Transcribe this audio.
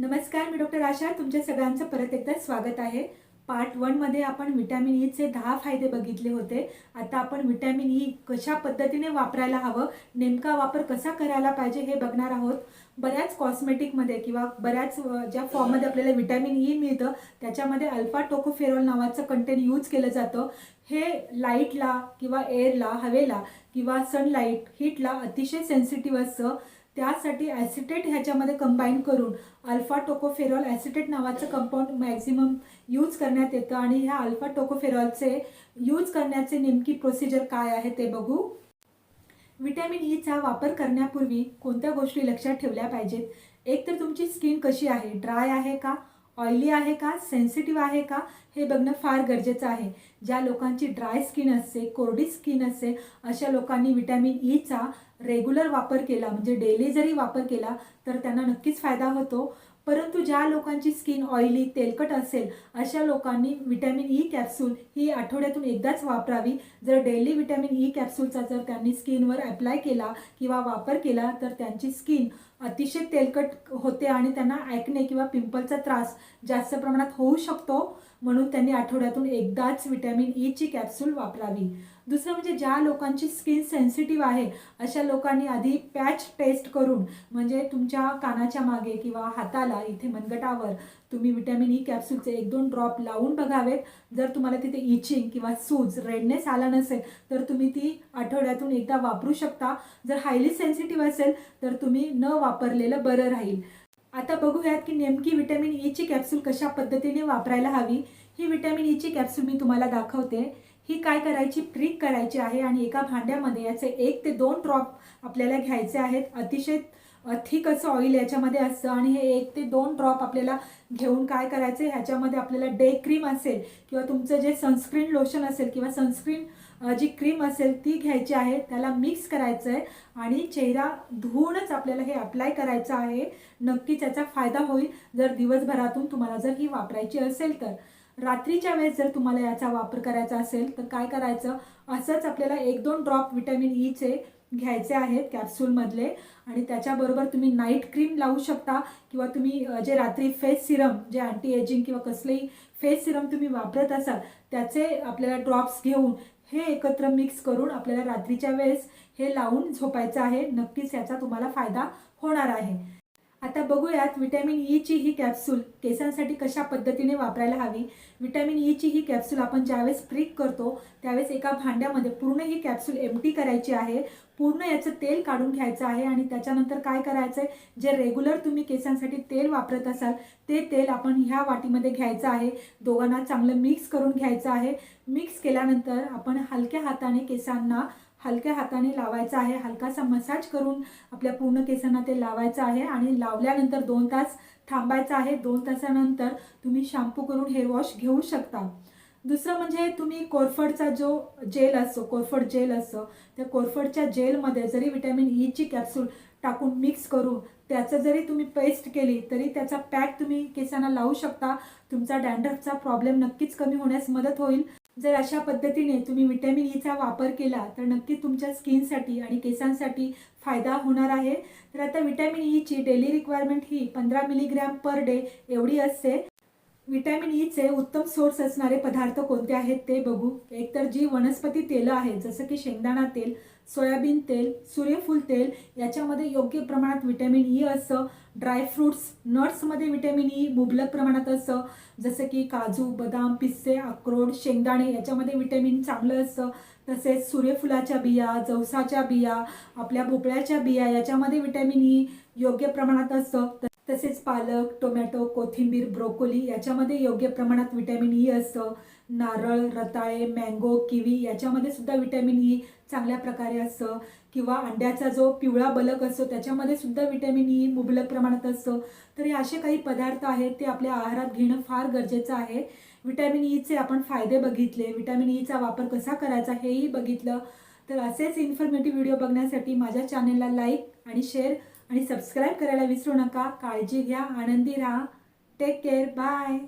नमस्कार मी डॉक्टर आशा. तुमच्या सगळ्यांचं परत एकदा स्वागत आहे. पार्ट वनमध्ये आपण व्हिटॅमिन e ईचे दहा फायदे बघितले होते. आता आपण व्हिटॅमिन ई कशा पद्धतीने वापरायला हवं नेमका वापर कसा करायला पाहिजे हे बघणार आहोत. बऱ्याच कॉस्मेटिकमध्ये किंवा बऱ्याच ज्या फॉर्ममध्ये आपल्याला व्हिटॅमिन ई मिळतं त्याच्यामध्ये अल्फा टोकोफेरॉल नावाचं कंटेंट यूज केलं जातं. हे लाईटला किंवा एअरला हवेला किंवा सनलाईट हीटला अतिशय सेन्सिटिव्ह असतं. त्यासाठी ॲसिटेट ह्याच्यामध्ये कंबाईन करून अल्फा टोकोफेरॉल ॲसिटेट नावाचं कंपाऊंड मॅक्झिमम यूज करण्यात येतं. आणि ह्या अल्फा टोकोफेरॉलचे यूज करण्याचे नेमकी प्रोसिजर काय आहे ते बघू. व्हिटॅमिन ईचा e वापर करण्यापूर्वी कोणत्या गोष्टी लक्षात ठेवल्या पाहिजेत? एक तर तुमची स्किन कशी आहे? ड्राय आहे का? ऑइली आहे का? सेन्सिटिव्ह आहे का? हे बघणं फार गरजेचं आहे. ज्या लोकांची ड्राय स्किन असते कोरडी स्किन असते अशा लोकांनी विटॅमिन ईचा रेग्युलर वापर केला म्हणजे डेली जरी वापर केला तर त्यांना नक्कीच फायदा होतो. परंतु ज्या लोकांची स्किन ऑइली तेलकट असेल अशा लोकांनी विटॅमिन ई कॅप्सूल ही आठवड्यातून एकदाच वापरावी. जर डेली विटॅमिन ई कॅप्सूलचा जर त्यांनी स्किनवर अप्लाय केला किंवा वापर केला तर त्यांची स्किन अतिशय तेलकट होते आणि त्यांना ॲक्ने किंवा पिंपलचा त्रास जास्त प्रमाणात होऊ शकतो. म्हणून त्यांनी आठवड्यातून एकदाच विटॅमिन ईची e कॅप्सूल वापरावी. दुसरं म्हणजे ज्या लोकांची स्किन सेन्सिटिव्ह आहे अशा लोकांनी आधी पॅच टेस्ट करून म्हणजे तुमच्या कानाच्या मागे किंवा हाताला इथे मनगटावर तुम्ही विटॅमिन ई कॅप्सूलचे एक दोन ड्रॉप लावून बघावेत. जर तुम्हाला तिथे इचिंग किंवा सूज रेडनेस आला नसेल तर तुम्ही ती आठवड्यातून एकदा वापरू शकता. जर हायली सेन्सिटिव्ह असेल तर तुम्ही न वापरलेलं बरं राहील. आता बघूयात की नेमकी व्हिटॅमिन ईची कॅप्सूल कशा पद्धतीने वापरायला हवी. ही व्हिटॅमिन ईची कॅप्सूल मी तुम्हाला दाखवते. ही काय करायची? प्रिक करायची आहे आणि एका भांड्यामध्ये याचे एक ते दोन ड्रॉप आपल्याला घ्यायचे आहेत. अतिशय थिक असं ऑइल याच्यामध्ये असतं आणि हे एक ते दोन ड्रॉप आपल्याला घेऊन काय करायचं? ह्याच्यामध्ये आपल्याला डे क्रीम असेल किंवा तुमचं जे सनस्क्रीन लोशन असेल किंवा सनस्क्रीन जी क्रीम असेल ती घ्यायची आहे. त्याला मिक्स करायचं आहे आणि चेहरा धुवूनच आपल्याला हे अप्लाय करायचं आहे. नक्कीच याचा फायदा होईल. जर दिवसभरातून तुम्हाला जर ही वापरायची असेल तर. रात्रीच्या वेळेस जर तुम्हाला याचा वापर करायचा असेल तर काय करायचं? असंच आपल्याला एक दोन ड्रॉप विटॅमिन ईचे e घ्यायचे आहेत कॅप्सूलमधले. आणि त्याच्याबरोबर तुम्ही नाईट क्रीम लावू शकता किंवा तुम्ही जे रात्री फेस सिरम जे अँटी एजिंग किंवा कसलेही फेस सिरम तुम्ही वापरत असाल त्याचे आपल्याला ड्रॉप्स घेऊन हे एकत्र मिक्स करून आपल्याला रात्रीच्या वेळेस हे लावून झोपायचं आहे. नक्कीच याचा तुम्हाला फायदा होणार आहे. आता बघूयात विटॅमिन ईची e ही कॅप्सूल केसांसाठी कशा पद्धतीने वापरायला हवी? विटॅमिन ईची e ही कॅप्सूल आपण ज्यावेळेस प्रिक करतो त्यावेळेस एका भांड्यामध्ये पूर्ण ही कॅप्सूल एमटी करायची आहे. पूर्ण याचं तेल काढून घ्यायचं आहे आणि त्याच्यानंतर काय करायचं आहे जे रेग्युलर तुम्ही केसांसाठी तेल वापरत असाल ते तेल आपण ह्या वाटीमध्ये घ्यायचं आहे. दोघांना चांगलं मिक्स करून घ्यायचं आहे. मिक्स केल्यानंतर आपण हलक्या हाताने केसांना हलक्या हाताने लावायचं आहे. हलकासा मसाज करून आपल्या पूर्ण केसांना ते लावायचं आहे आणि लावल्यानंतर दोन तास थांबायचं आहे. दोन तासानंतर तुम्ही शॅम्पू करून हेअर वॉश घेऊ शकता. दुसरं म्हणजे तुम्ही कोरफडचा जो जेल असतो कोरफड जेल असतो त्या कोरफडच्या जेलमध्ये जरी विटॅमिन ईची कॅप्सूल टाकून मिक्स करून त्याचं जरी तुम्ही पेस्ट केली तरी त्याचा पॅक तुम्ही केसांना लावू शकता. तुमचा डँड्रफचा प्रॉब्लेम नक्कीच कमी होण्यास मदत होईल. जर अशा पद्धतीने तुम्ही विटॅमिन ईचा e वापर केला तर नक्की तुमच्या स्किनसाठी आणि केसांसाठी फायदा होणार आहे. तर आता विटॅमिन ईची e डेली रिक्वायरमेंट ही पंधरा मिलीग्रॅम पर डे एवढी असते. विटॅमिन ईचे e उत्तम सोर्स असणारे पदार्थ कोणते आहेत ते बघू. एकतर जी वनस्पती तेलं आहेत जसं की शेंगदाणा तेल सोयाबीन तेल सूर्यफूल तेल याच्यामध्ये योग्य प्रमाणात व्हिटॅमिन ई e असं ड्रायफ्रूट्स नट्समध्ये व्हिटॅमिन ई मुबलक प्रमाणात असं जसं की काजू बदाम पिस्से अक्रोड शेंगदाणे याच्यामध्ये व्हिटॅमिन चांगलं असतं तसेच सूर्यफुलाच्या बिया जवसाच्या बिया आपल्या भोपळ्याच्या बिया याच्यामध्ये व्हिटॅमिन ई e योग्य प्रमाणात असतं तसेच पालक टोमॅटो कोथिंबीर ब्रोकोली याच्यामध्ये योग्य प्रमाणात विटॅमिन ई असतं. नारळ रताळे मँगो किवी याच्यामध्ये सुद्धा विटॅमिन ई चांगल्या प्रकारे असतं. किंवा अंड्याचा जो पिवळा बलक असतो त्याच्यामध्ये सुद्धा विटॅमिन ई मुबलक प्रमाणात असतं. तर हे असे काही पदार्थ आहेत ते आपल्या आहारात घेणं फार गरजेचं आहे. विटॅमिन ईचे आपण फायदे बघितले. विटॅमिन ईचा वापर कसा करायचा हेही बघितलं. तर असेच इन्फॉर्मेटिव्ह व्हिडिओ बघण्यासाठी माझ्या चॅनेलला लाईक आणि शेअर आणि सबस्क्राईब करायला विसरू नका. काळजी घ्या. आनंदी राहा. Take care bye